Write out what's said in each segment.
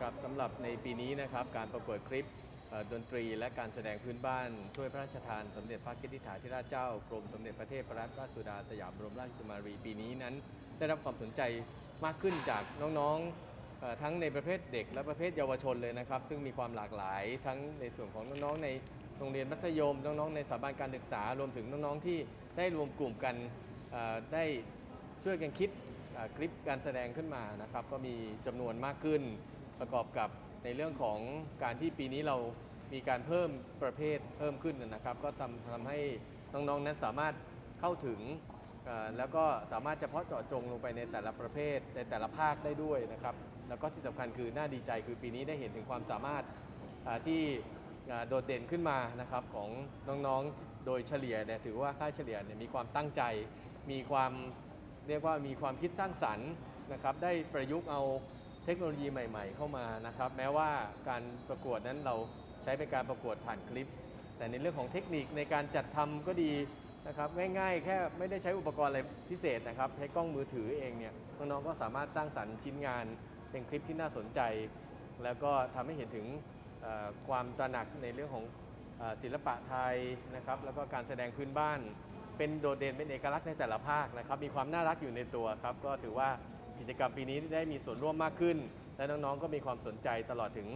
ครับสำหรับในปีนี้นะครับการประกวดคลิปดนตรีและการแสดงพื้นบ้านถ้วยพระราชทานสมเด็จพระนิธิถาธิราชเจ้ากรมสมเด็จพระเทพรัตนราชสุดาสยามบรมราชกุมารีปีนี้นั้น ได้รับความสนใจมากขึ้นจากน้องๆทั้งในประเภทเด็กและประเภทเยาวชนเลยนะครับ ซึ่งมีความหลากหลายทั้งในส่วนของน้องๆในโรงเรียนมัธยมน้องๆในสถาบันการศึกษารวมถึงน้องๆที่ได้รวมกลุ่มกันได้ช่วยกันคิดคลิปการแสดงขึ้นมานะครับก็มีจำนวนมากขึ้น ประกอบกับในเรื่องของการที่ปีนี้เรามีการเพิ่มประเภทเพิ่มขึ้นนะครับ ก็ทำทำให้น้องๆนั้นสามารถเข้าถึงแล้วก็สามารถเฉพาะเจาะจงลงไปในแต่ละประเภทในแต่ละภาคได้ด้วยนะครับ แล้วก็ที่สำคัญคือน่าดีใจคือปีนี้ได้เห็นถึงความสามารถที่โดดเด่นขึ้นมานะครับของน้องๆ โดยเฉลี่ยเนี่ยถือว่าค่าเฉลี่ยเนี่ยมีความตั้งใจ มีความเรียกว่ามีความคิดสร้างสรรค์นะครับ ได้ประยุกต์เอา เทคโนโลยีใหม่ ๆ เข้ามานะครับ แม้ว่าการประกวดนั้นเราใช้เป็นการประกวดผ่านคลิป แต่ในเรื่องของเทคนิคในการจัดทำก็ดีนะครับง่ายๆ แค่ไม่ได้ใช้อุปกรณ์อะไรพิเศษนะครับใช้กล้องมือถือเองเนี่ยน้องๆก็สามารถสร้างสรรค์ชิ้นงาน เป็นคลิปที่น่าสนใจ แล้วก็ทำให้เห็นถึงความตระหนักในเรื่องของศิลปะไทยนะครับแล้วก็การแสดงพื้นบ้าน เป็นโดดเด่นเป็นเอกลักษณ์ในแต่ละภาคนะครับมีความน่ารักอยู่ในตัวครับก็ถือว่า กิจกรรมปีนี้ได้มีส่วนร่วมมากขึ้น และน้องๆก็มีความสนใจตลอดถึง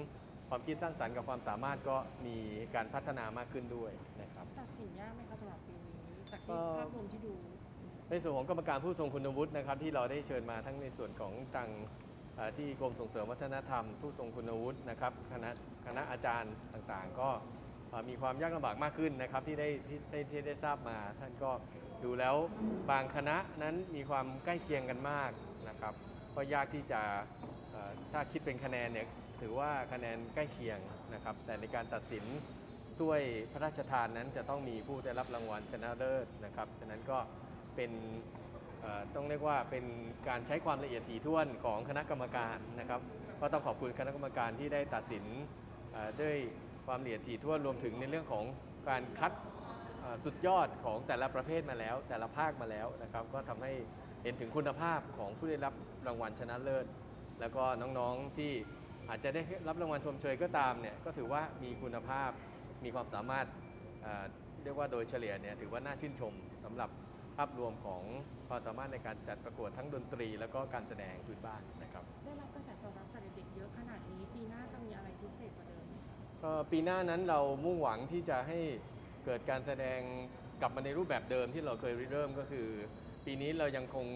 ความคิดสร้างสรรค์กับความสามารถก็มีการพัฒนามากขึ้นด้วยนะครับตัดสินยากไหมคะสำหรับปีนี้จากก็ที่ภาพรวมที่ดู ในส่วนของกรรมการผู้ทรงคุณวุฒินะครับที่เราได้เชิญมาทั้งในส่วนของทางเอ่อที่กรมส่งเสริมวัฒนธรรม ผู้ทรงคุณวุฒินะครับคณะคณะอาจารย์ต่างๆ ก็เอ่อมีความยากลำบากมากขึ้นนะครับที่ได้ที่ที่ที่ได้ทราบมา ท่านก็ดูแล้วบางคณะนั้นมีความใกล้เคียงกันมาก นะครับก็ยากที่จะถ้าคิดเป็นคะแนนเนี่ยถือว่าคะแนนใกล้เคียงนะครับแต่ในการตัดสินถ้วยพระราชทานนั้นจะต้องมีผู้ได้รับรางวัลชนะเลิศนะครับฉะนั้นก็เป็นต้องเรียกว่าเป็นการใช้ความละเอียดถี่ถ้วนของคณะกรรมการนะครับก็ต้องขอบคุณคณะกรรมการที่ได้ตัดสินด้วยความละเอียดถี่ถ้วนรวมถึงในเรื่องของการคัดสุดยอดของแต่ละประเภทมาแล้ว แต่ละภาคมาแล้วนะครับ ก็ทำให้ เห็นถึงคุณภาพของผู้ได้รับรางวัลชนะเลิศ แล้วก็น้องๆที่อาจจะได้รับรางวัลชมเชยก็ตามเนี่ยก็ถือว่ามีคุณภาพมีความสามารถเอ่อเรียกว่าโดยเฉลี่ยเนี่ยถือว่าน่าชื่นชมสำหรับภาพรวมของความสามารถในการจัดประกวดทั้งดนตรี แล้วก็การแสดงพื้นบ้านนะครับได้รับกระแสตอบรับจากเด็กๆเยอะขนาดนี้ ปีหน้าจะมีอะไรพิเศษกว่าเดิมก็ปีหน้านั้นเรามุ่งหวังที่จะให้เกิดการแสดงกลับมาในรูปแบบเดิมที่เราเคยริเริ่มก็คือ ปีนี้เรายังคง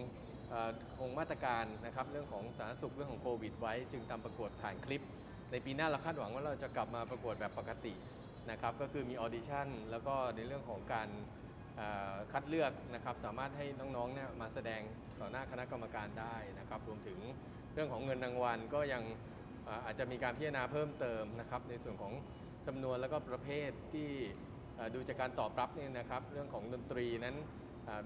คงมาตรการนะครับเรื่องของสาธารณสุขเรื่องของโควิดไว้ จึงทำประกวดผ่านคลิป ในปีหน้าเราคาดหวังว่าเราจะกลับมาประกวดแบบปกตินะครับก็คือมีออดิชั่นแล้วก็ในเรื่องของการคัดเลือกนะครับสามารถให้น้องๆเนี่ยมาแสดงต่อหน้าคณะกรรมการได้นะครับรวมถึงเรื่องของเงินรางวัลก็ยังอาจจะมีการพิจารณาเพิ่มเติมนะครับในส่วนของจำนวนแล้วก็ประเภทที่ดูจากการตอบรับเนี่ยนะครับเรื่องของดนตรีนั้น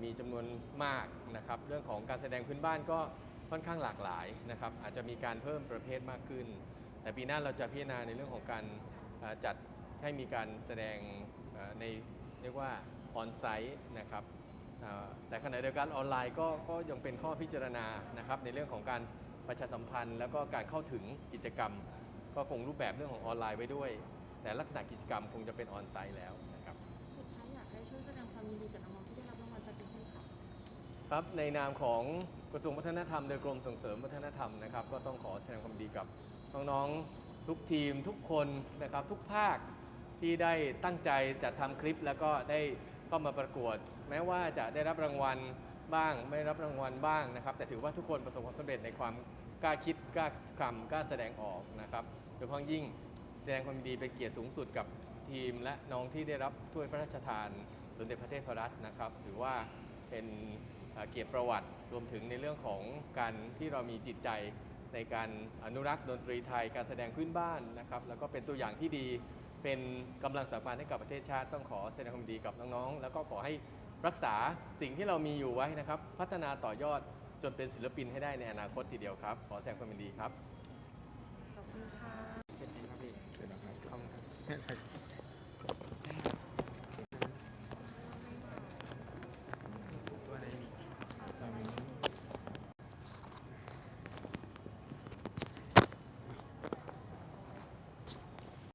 มีจำนวนมากนะครับ เรื่องของการแสดงพื้นบ้านก็ค่อนข้างหลากหลายนะครับ อาจจะมีการเพิ่มประเภทมากขึ้น แต่ปีหน้าเราจะพิจารณาในเรื่องของการจัดให้มีการแสดงในเรียกว่าออนไซต์นะครับแต่ขณะเดียวกันออนไลน์ก็ก็ยังเป็นข้อพิจารณานะครับ ในเรื่องของการประชาสัมพันธ์ แล้วก็การเข้าถึงกิจกรรม ก็คงรูปแบบเรื่องของออนไลน์ไว้ด้วย แต่ลักษณะกิจกรรมคงจะเป็นออนไซต์แล้วนะครับ สุดท้ายอยากให้ช่วยแสดงความยินดีกับ ครับในนามของกระทรวงวัฒนธรรมโดยกรมส่งเสริมวัฒนธรรมนะครับก็ต้องขอแสดงความดีกับน้องๆทุกทีมทุกคนนะครับทุกภาคที่ได้ตั้งใจจัดทำคลิป แล้วก็ได้เข้ามาประกวด แม้ว่าจะได้รับรางวัลบ้าง ไม่รับรางวัลบ้างนะครับ แต่ถือว่าทุกคนประสบความสำเร็จในความกล้าคิดกล้าคำกล้าแสดงออกนะครับโดยเฉพาะยิ่งแสดงความดีเป็นเกียรติสูงสุดกับทีมและน้องที่ได้รับถ้วยพระราชทานสมเด็จพระเทพรัตน์นะครับ ถือว่าเป็น เอ่อเกียรติประวัติรวมถึงในเรื่องของการที่เรามีจิตใจในการอนุรักษ์ดนตรีไทยการแสดงพื้นบ้านนะครับ แล้วก็เป็นตัวอย่างที่ดีเป็นกำลังสำคัญให้กับประเทศชาติต้องขอแสดงความดีกับน้องๆ แล้วก็ขอให้รักษาสิ่งที่เรามีอยู่ไว้นะครับ พัฒนาต่อยอดจนเป็นศิลปินให้ได้ในอนาคตทีเดียวครับ ขอแสดงความยินดีครับ ขอบคุณค่ะเสร็จแล้วครับพี่เสร็จแล้วครับขอบคุณครับ